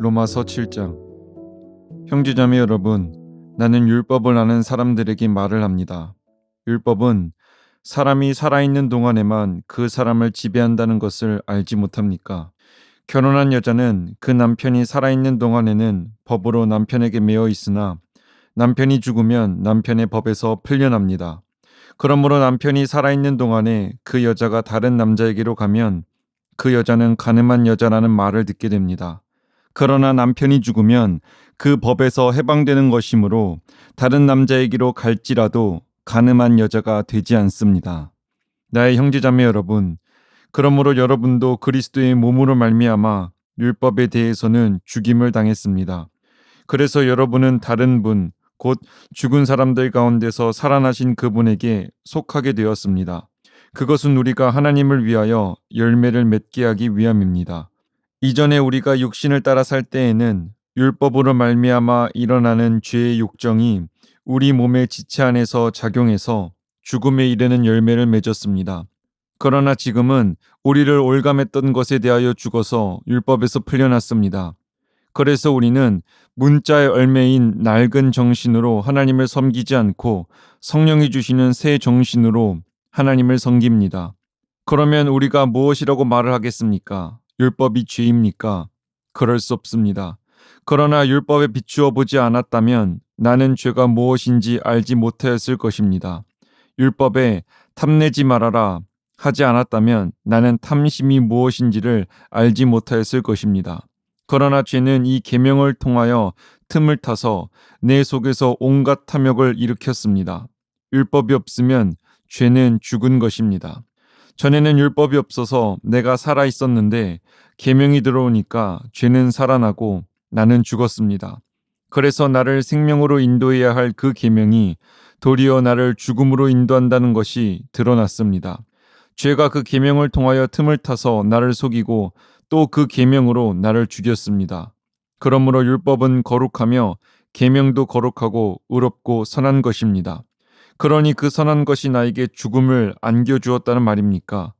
로마서 7장 형제자매 여러분 나는 율법을 아는 사람들에게 말을 합니다. 율법은 사람이 살아있는 동안에만 그 사람을 지배한다는 것을 알지 못합니까? 결혼한 여자는 그 남편이 살아있는 동안에는 법으로 남편에게 매여 있으나 남편이 죽으면 남편의 법에서 풀려납니다. 그러므로 남편이 살아있는 동안에 그 여자가 다른 남자에게로 가면 그 여자는 가늠한 여자라는 말을 듣게 됩니다. 그러나 남편이 죽으면 그 법에서 해방되는 것이므로 다른 남자에게로 갈지라도 가늠한 여자가 되지 않습니다. 나의 형제자매 여러분, 그러므로 여러분도 그리스도의 몸으로 말미암아 율법에 대해서는 죽임을 당했습니다. 그래서 여러분은 다른 분, 곧 죽은 사람들 가운데서 살아나신 그분에게 속하게 되었습니다. 그것은 우리가 하나님을 위하여 열매를 맺게 하기 위함입니다. 이전에 우리가 육신을 따라 살 때에는 율법으로 말미암아 일어나는 죄의 욕정이 우리 몸의 지체 안에서 작용해서 죽음에 이르는 열매를 맺었습니다. 그러나 지금은 우리를 올감했던 것에 대하여 죽어서 율법에서 풀려났습니다. 그래서 우리는 문자의 얼매인 낡은 정신으로 하나님을 섬기지 않고 성령이 주시는 새 정신으로 하나님을 섬깁니다. 그러면 우리가 무엇이라고 말을 하겠습니까? 율법이 죄입니까? 그럴 수 없습니다. 그러나 율법에 비추어 보지 않았다면 나는 죄가 무엇인지 알지 못하였을 것입니다. 율법에 탐내지 말아라 하지 않았다면 나는 탐심이 무엇인지를 알지 못하였을 것입니다. 그러나 죄는 이 계명을 통하여 틈을 타서 내 속에서 온갖 탐욕을 일으켰습니다. 율법이 없으면 죄는 죽은 것입니다. 전에는 율법이 없어서 내가 살아 있었는데 계명이 들어오니까 죄는 살아나고 나는 죽었습니다. 그래서 나를 생명으로 인도해야 할 그 계명이 도리어 나를 죽음으로 인도한다는 것이 드러났습니다. 죄가 그 계명을 통하여 틈을 타서 나를 속이고 또 그 계명으로 나를 죽였습니다. 그러므로 율법은 거룩하며 계명도 거룩하고 의롭고 선한 것입니다. 그러니 그 선한 것이 나에게 죽음을 안겨주었다는 말입니까?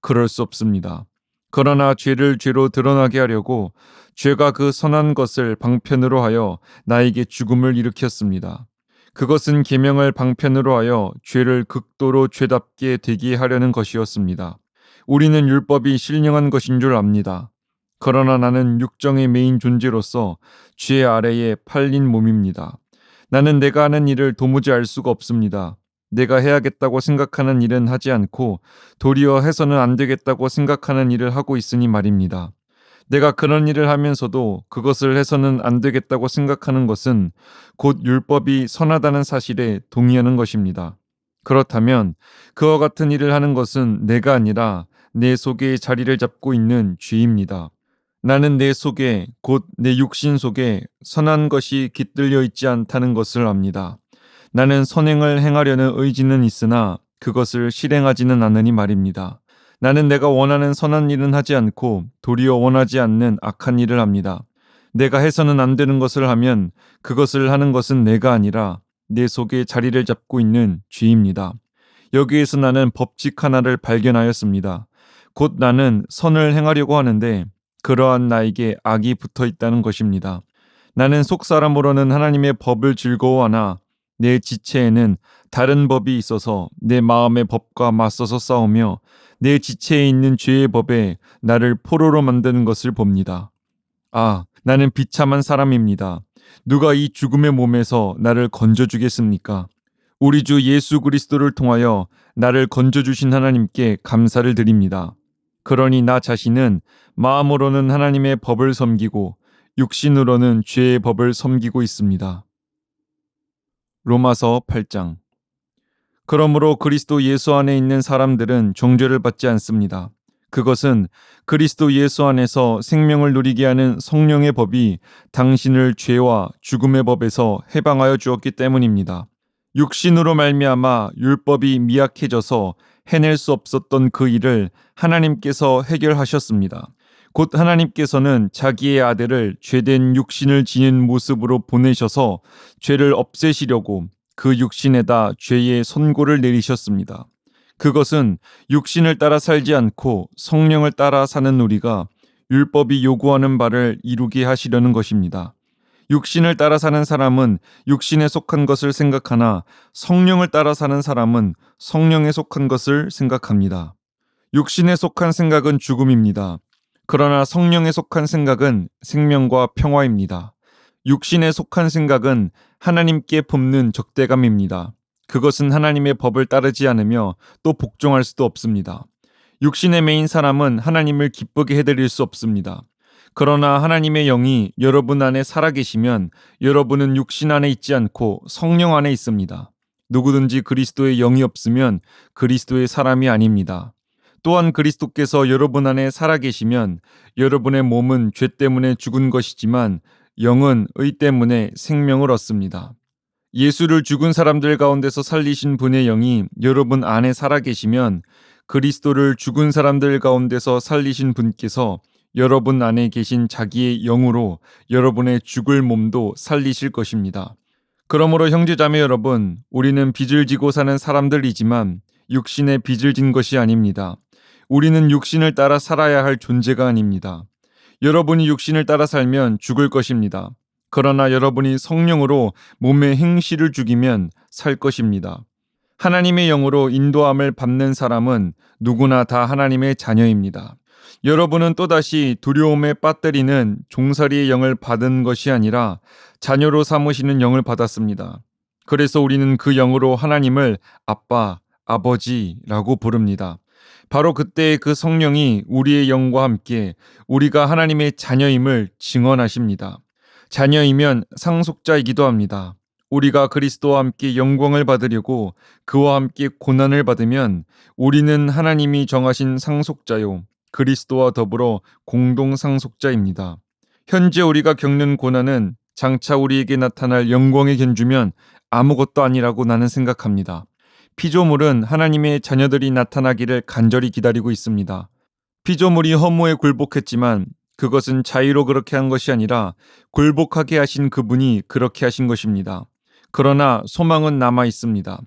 그럴 수 없습니다. 그러나 죄를 죄로 드러나게 하려고 죄가 그 선한 것을 방편으로 하여 나에게 죽음을 일으켰습니다. 그것은 계명을 방편으로 하여 죄를 극도로 죄답게 되게 하려는 것이었습니다. 우리는 율법이 신령한 것인 줄 압니다. 그러나 나는 육정의 메인 존재로서 죄 아래에 팔린 몸입니다. 나는 내가 하는 일을 도무지 알 수가 없습니다. 내가 해야겠다고 생각하는 일은 하지 않고 도리어 해서는 안 되겠다고 생각하는 일을 하고 있으니 말입니다. 내가 그런 일을 하면서도 그것을 해서는 안 되겠다고 생각하는 것은 곧 율법이 선하다는 사실에 동의하는 것입니다. 그렇다면 그와 같은 일을 하는 것은 내가 아니라 내 속에 자리를 잡고 있는 죄입니다. 나는 내 속에 곧 내 육신 속에 선한 것이 깃들려 있지 않다는 것을 압니다. 나는 선행을 행하려는 의지는 있으나 그것을 실행하지는 않으니 말입니다. 나는 내가 원하는 선한 일은 하지 않고 도리어 원하지 않는 악한 일을 합니다. 내가 해서는 안 되는 것을 하면 그것을 하는 것은 내가 아니라 내 속에 자리를 잡고 있는 죄입니다. 여기에서 나는 법칙 하나를 발견하였습니다. 곧 나는 선을 행하려고 하는데 그러한 나에게 악이 붙어 있다는 것입니다. 나는 속 사람으로는 하나님의 법을 즐거워하나 내 지체에는 다른 법이 있어서 내 마음의 법과 맞서서 싸우며 내 지체에 있는 죄의 법에 나를 포로로 만드는 것을 봅니다. 아, 나는 비참한 사람입니다. 누가 이 죽음의 몸에서 나를 건져주겠습니까? 우리 주 예수 그리스도를 통하여 나를 건져주신 하나님께 감사를 드립니다. 그러니 나 자신은 마음으로는 하나님의 법을 섬기고 육신으로는 죄의 법을 섬기고 있습니다. 로마서 8장 그러므로 그리스도 예수 안에 있는 사람들은 정죄를 받지 않습니다. 그것은 그리스도 예수 안에서 생명을 누리게 하는 성령의 법이 당신을 죄와 죽음의 법에서 해방하여 주었기 때문입니다. 육신으로 말미암아 율법이 미약해져서 해낼 수 없었던 그 일을 하나님께서 해결하셨습니다. 곧 하나님께서는 자기의 아들을 죄된 육신을 지닌 모습으로 보내셔서 죄를 없애시려고 그 육신에다 죄의 선고를 내리셨습니다. 그것은 육신을 따라 살지 않고 성령을 따라 사는 우리가 율법이 요구하는 바를 이루게 하시려는 것입니다. 육신을 따라 사는 사람은 육신에 속한 것을 생각하나 성령을 따라 사는 사람은 성령에 속한 것을 생각합니다. 육신에 속한 생각은 죽음입니다. 그러나 성령에 속한 생각은 생명과 평화입니다. 육신에 속한 생각은 하나님께 품는 적대감입니다. 그것은 하나님의 법을 따르지 않으며 또 복종할 수도 없습니다. 육신의 메인 사람은 하나님을 기쁘게 해드릴 수 없습니다. 그러나 하나님의 영이 여러분 안에 살아계시면 여러분은 육신 안에 있지 않고 성령 안에 있습니다. 누구든지 그리스도의 영이 없으면 그리스도의 사람이 아닙니다. 또한 그리스도께서 여러분 안에 살아계시면 여러분의 몸은 죄 때문에 죽은 것이지만 영은 의 때문에 생명을 얻습니다. 예수를 죽은 사람들 가운데서 살리신 분의 영이 여러분 안에 살아계시면 그리스도를 죽은 사람들 가운데서 살리신 분께서 여러분 안에 계신 자기의 영으로 여러분의 죽을 몸도 살리실 것입니다. 그러므로 형제자매 여러분, 우리는 빚을 지고 사는 사람들이지만 육신의 빚을 진 것이 아닙니다. 우리는 육신을 따라 살아야 할 존재가 아닙니다. 여러분이 육신을 따라 살면 죽을 것입니다. 그러나 여러분이 성령으로 몸의 행실을 죽이면 살 것입니다. 하나님의 영으로 인도함을 받는 사람은 누구나 다 하나님의 자녀입니다. 여러분은 또다시 두려움에 빠뜨리는 종살이의 영을 받은 것이 아니라 자녀로 삼으시는 영을 받았습니다. 그래서 우리는 그 영으로 하나님을 아빠, 아버지라고 부릅니다. 바로 그때 그 성령이 우리의 영과 함께 우리가 하나님의 자녀임을 증언하십니다. 자녀이면 상속자이기도 합니다. 우리가 그리스도와 함께 영광을 받으려고 그와 함께 고난을 받으면 우리는 하나님이 정하신 상속자요. 그리스도와 더불어 공동 상속자입니다. 현재 우리가 겪는 고난은 장차 우리에게 나타날 영광의 견주면 아무것도 아니라고 나는 생각합니다. 피조물은 하나님의 자녀들이 나타나기를 간절히 기다리고 있습니다. 피조물이 허무에 굴복했지만 그것은 자의로 그렇게 한 것이 아니라 굴복하게 하신 그분이 그렇게 하신 것입니다. 그러나 소망은 남아 있습니다.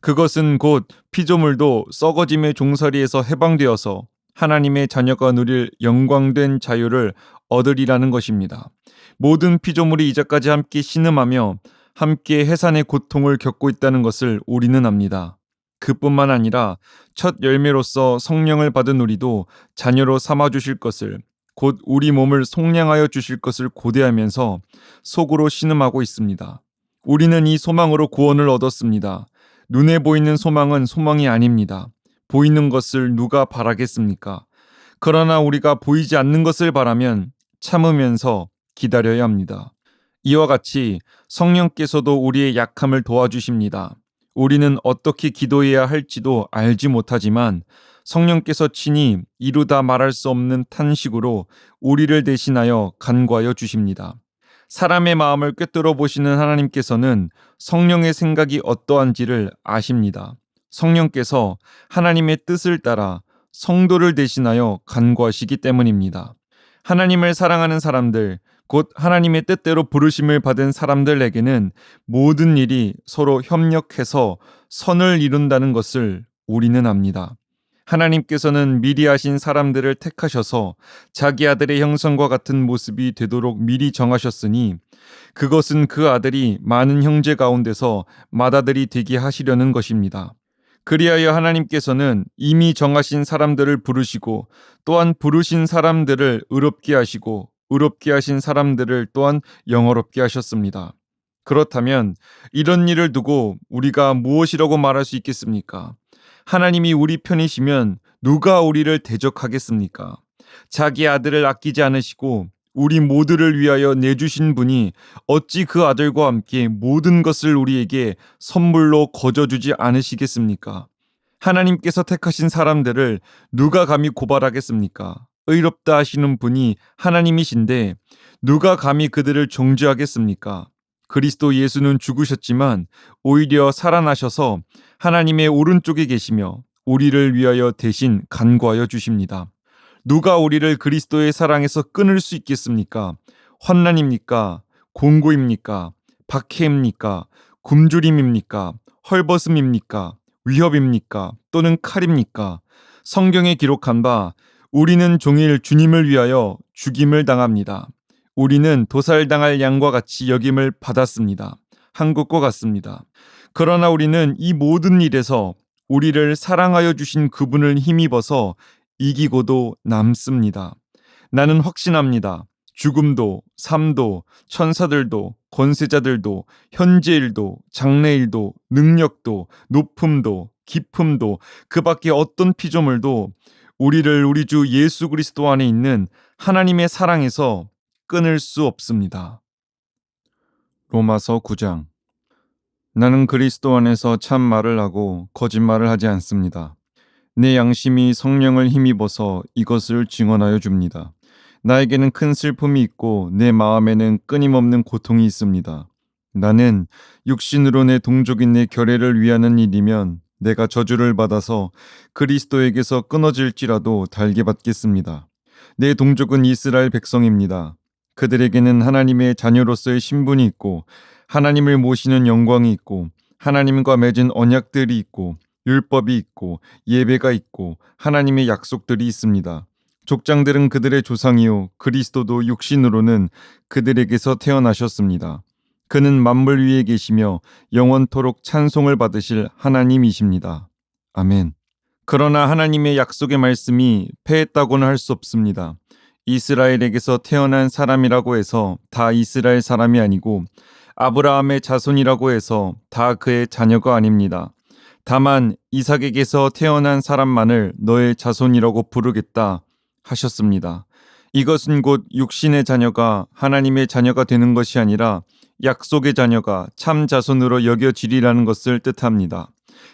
그것은 곧 피조물도 썩어짐의 종살이에서 해방되어서 하나님의 자녀가 누릴 영광된 자유를 얻으리라는 것입니다. 모든 피조물이 이제까지 함께 신음하며 함께 해산의 고통을 겪고 있다는 것을 우리는 압니다. 그뿐만 아니라 첫 열매로서 성령을 받은 우리도 자녀로 삼아 주실 것을 곧 우리 몸을 속량하여 주실 것을 고대하면서 속으로 신음하고 있습니다. 우리는 이 소망으로 구원을 얻었습니다. 눈에 보이는 소망은 소망이 아닙니다. 보이는 것을 누가 바라겠습니까? 그러나 우리가 보이지 않는 것을 바라면 참으면서 기다려야 합니다. 이와 같이 성령께서도 우리의 약함을 도와주십니다. 우리는 어떻게 기도해야 할지도 알지 못하지만 성령께서 친히 이루다 말할 수 없는 탄식으로 우리를 대신하여 간과하여 주십니다. 사람의 마음을 꿰뚫어 보시는 하나님께서는 성령의 생각이 어떠한지를 아십니다. 성령께서 하나님의 뜻을 따라 성도를 대신하여 간과하시기 때문입니다. 하나님을 사랑하는 사람들, 곧 하나님의 뜻대로 부르심을 받은 사람들에게는 모든 일이 서로 협력해서 선을 이룬다는 것을 우리는 압니다. 하나님께서는 미리 하신 사람들을 택하셔서 자기 아들의 형성과 같은 모습이 되도록 미리 정하셨으니 그것은 그 아들이 많은 형제 가운데서 맏아들이 되게 하시려는 것입니다. 그리하여 하나님께서는 이미 정하신 사람들을 부르시고 또한 부르신 사람들을 의롭게 하시고 의롭게 하신 사람들을 또한 영어롭게 하셨습니다. 그렇다면 이런 일을 두고 우리가 무엇이라고 말할 수 있겠습니까? 하나님이 우리 편이시면 누가 우리를 대적하겠습니까? 자기 아들을 아끼지 않으시고 우리 모두를 위하여 내주신 분이 어찌 그 아들과 함께 모든 것을 우리에게 선물로 거저주지 않으시겠습니까? 하나님께서 택하신 사람들을 누가 감히 고발하겠습니까? 의롭다 하시는 분이 하나님이신데 누가 감히 그들을 정죄하겠습니까? 그리스도 예수는 죽으셨지만 오히려 살아나셔서 하나님의 오른쪽에 계시며 우리를 위하여 대신 간구하여 주십니다. 누가 우리를 그리스도의 사랑에서 끊을 수 있겠습니까? 환난입니까? 공고입니까? 박해입니까? 굶주림입니까? 헐벗음입니까? 위협입니까? 또는 칼입니까? 성경에 기록한 바 우리는 종일 주님을 위하여 죽임을 당합니다. 우리는 도살당할 양과 같이 여김을 받았습니다. 한국과 같습니다. 그러나 우리는 이 모든 일에서 우리를 사랑하여 주신 그분을 힘입어서 이기고도 남습니다. 나는 확신합니다. 죽음도, 삶도, 천사들도, 권세자들도, 현재일도, 장래일도, 능력도, 높음도, 깊음도, 그 밖에 어떤 피조물도 우리를 우리 주 예수 그리스도 안에 있는 하나님의 사랑에서 끊을 수 없습니다. 로마서 9장 나는 그리스도 안에서 참 말을 하고 거짓말을 하지 않습니다. 내 양심이 성령을 힘입어서 이것을 증언하여 줍니다. 나에게는 큰 슬픔이 있고 내 마음에는 끊임없는 고통이 있습니다. 나는 육신으로 내 동족인 내 결례를 위하는 일이면 내가 저주를 받아서 그리스도에게서 끊어질지라도 달게 받겠습니다. 내 동족은 이스라엘 백성입니다. 그들에게는 하나님의 자녀로서의 신분이 있고 하나님을 모시는 영광이 있고 하나님과 맺은 언약들이 있고 율법이 있고 예배가 있고 하나님의 약속들이 있습니다. 족장들은 그들의 조상이요 그리스도도 육신으로는 그들에게서 태어나셨습니다. 그는 만물 위에 계시며 영원토록 찬송을 받으실 하나님이십니다. 아멘. 그러나 하나님의 약속의 말씀이 패했다고는 할 수 없습니다. 이스라엘에게서 태어난 사람이라고 해서 다 이스라엘 사람이 아니고 아브라함의 자손이라고 해서 다 그의 자녀가 아닙니다. 다만 이삭에게서 태어난 사람만을 너의 자손이라고 부르겠다 하셨습니다. 이것은 곧 육신의 자녀가 하나님의 자녀가 되는 것이 아니라 약속의 자녀가 참 자손으로 여겨지리라는 것을 뜻합니다.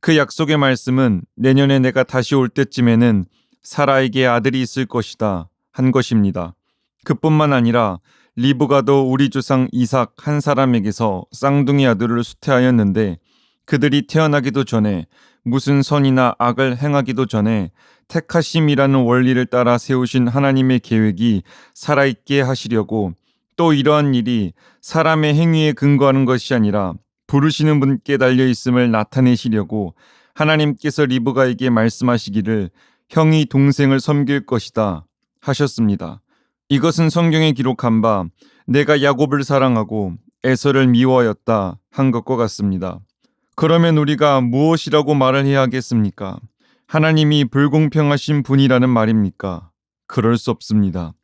그 약속의 말씀은 내년에 내가 다시 올 때쯤에는 사라에게 아들이 있을 것이다 한 것입니다. 그뿐만 아니라 리브가도 우리 조상 이삭 한 사람에게서 쌍둥이 아들을 수태하였는데 그들이 태어나기도 전에 무슨 선이나 악을 행하기도 전에 택하심이라는 원리를 따라 세우신 하나님의 계획이 살아있게 하시려고 또 이러한 일이 사람의 행위에 근거하는 것이 아니라 부르시는 분께 달려 있음을 나타내시려고 하나님께서 리브가에게 말씀하시기를 형이 동생을 섬길 것이다 하셨습니다. 이것은 성경에 기록한 바 내가 야곱을 사랑하고 에서를 미워하였다 한 것과 같습니다. 그러면 우리가 무엇이라고 말을 해야 하겠습니까? 하나님이 불공평하신 분이라는 말입니까? 그럴 수 없습니다.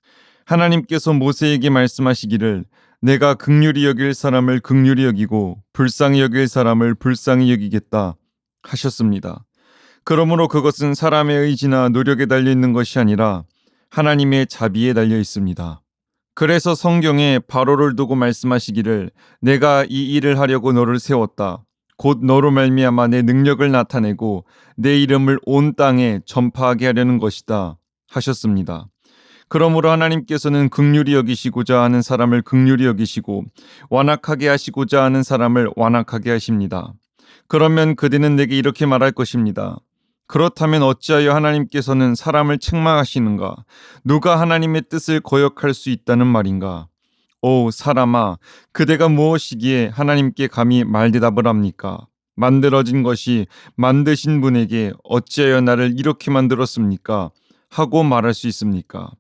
하나님께서 모세에게 말씀하시기를 내가 극률이 여길 사람을 극률이 여기고 불쌍히 여길 사람을 불쌍히 여기겠다 하셨습니다. 그러므로 그것은 사람의 의지나 노력에 달려 있는 것이 아니라 하나님의 자비에 달려 있습니다. 그래서 성경에 바로를 두고 말씀하시기를 내가 이 일을 하려고 너를 세웠다. 곧 너로 말미암아 내 능력을 나타내고 내 이름을 온 땅에 전파하게 하려는 것이다 하셨습니다. 그러므로 하나님께서는 극률이 여기시고자 하는 사람을 극률이 여기시고 완악하게 하시고자 하는 사람을 완악하게 하십니다. 그러면 그대는 내게 이렇게 말할 것입니다. 그렇다면 어찌하여 하나님께서는 사람을 책망하시는가? 누가 하나님의 뜻을 거역할 수 있다는 말인가? 오 사람아, 그대가 무엇이기에 하나님께 감히 말대답을 합니까? 만들어진 것이 만드신 분에게 어찌하여 나를 이렇게 만들었습니까? 하고 말할 수 있습니까?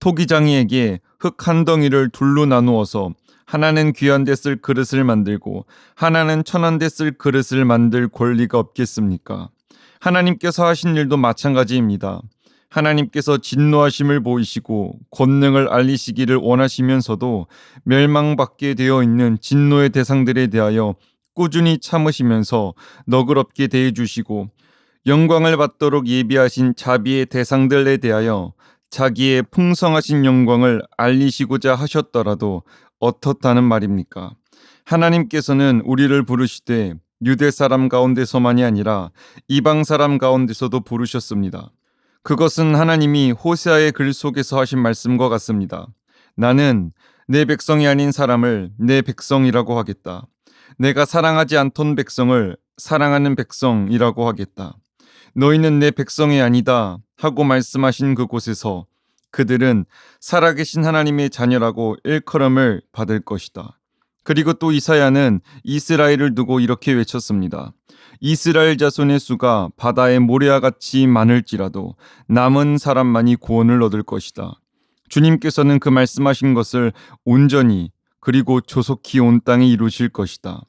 토기장이에게 흙 한 덩이를 둘로 나누어서 하나는 귀한 데 쓸 그릇을 만들고 하나는 천한 데 쓸 그릇을 만들 권리가 없겠습니까? 하나님께서 하신 일도 마찬가지입니다. 하나님께서 진노하심을 보이시고 권능을 알리시기를 원하시면서도 멸망받게 되어 있는 진노의 대상들에 대하여 꾸준히 참으시면서 너그럽게 대해주시고 영광을 받도록 예비하신 자비의 대상들에 대하여 자기의 풍성하신 영광을 알리시고자 하셨더라도 어떻다는 말입니까? 하나님께서는 우리를 부르시되 유대 사람 가운데서만이 아니라 이방 사람 가운데서도 부르셨습니다. 그것은 하나님이 호세아의 글 속에서 하신 말씀과 같습니다. 나는 내 백성이 아닌 사람을 내 백성이라고 하겠다. 내가 사랑하지 않던 백성을 사랑하는 백성이라고 하겠다. 너희는 내 백성이 아니다 하고 말씀하신 그곳에서 그들은 살아계신 하나님의 자녀라고 일컬음을 받을 것이다. 그리고 또 이사야는 이스라엘을 두고 이렇게 외쳤습니다. 이스라엘 자손의 수가 바다의 모래와 같이 많을지라도 남은 사람만이 구원을 얻을 것이다. 주님께서는 그 말씀하신 것을 온전히 그리고 조속히 온 땅에 이루실 것이다.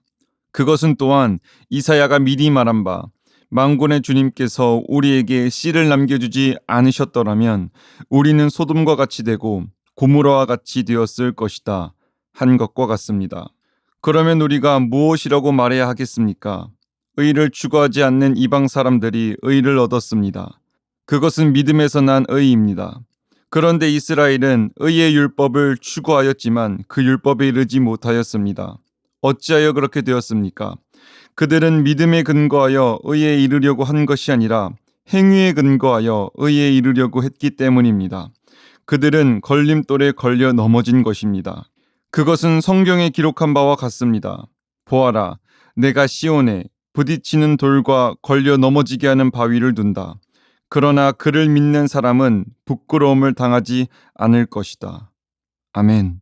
그것은 또한 이사야가 미리 말한 바 망군의 주님께서 우리에게 씨를 남겨주지 않으셨더라면 우리는 소돔과 같이 되고 고무라와 같이 되었을 것이다 한 것과 같습니다. 그러면 우리가 무엇이라고 말해야 하겠습니까? 의를 추구하지 않는 이방 사람들이 의를 얻었습니다. 그것은 믿음에서 난 의입니다. 그런데 이스라엘은 의의 율법을 추구하였지만 그 율법에 이르지 못하였습니다. 어찌하여 그렇게 되었습니까? 그들은 믿음에 근거하여 의에 이르려고 한 것이 아니라 행위에 근거하여 의에 이르려고 했기 때문입니다. 그들은 걸림돌에 걸려 넘어진 것입니다. 그것은 성경에 기록한 바와 같습니다. 보아라, 내가 시온에 부딪히는 돌과 걸려 넘어지게 하는 바위를 둔다. 그러나 그를 믿는 사람은 부끄러움을 당하지 않을 것이다. 아멘.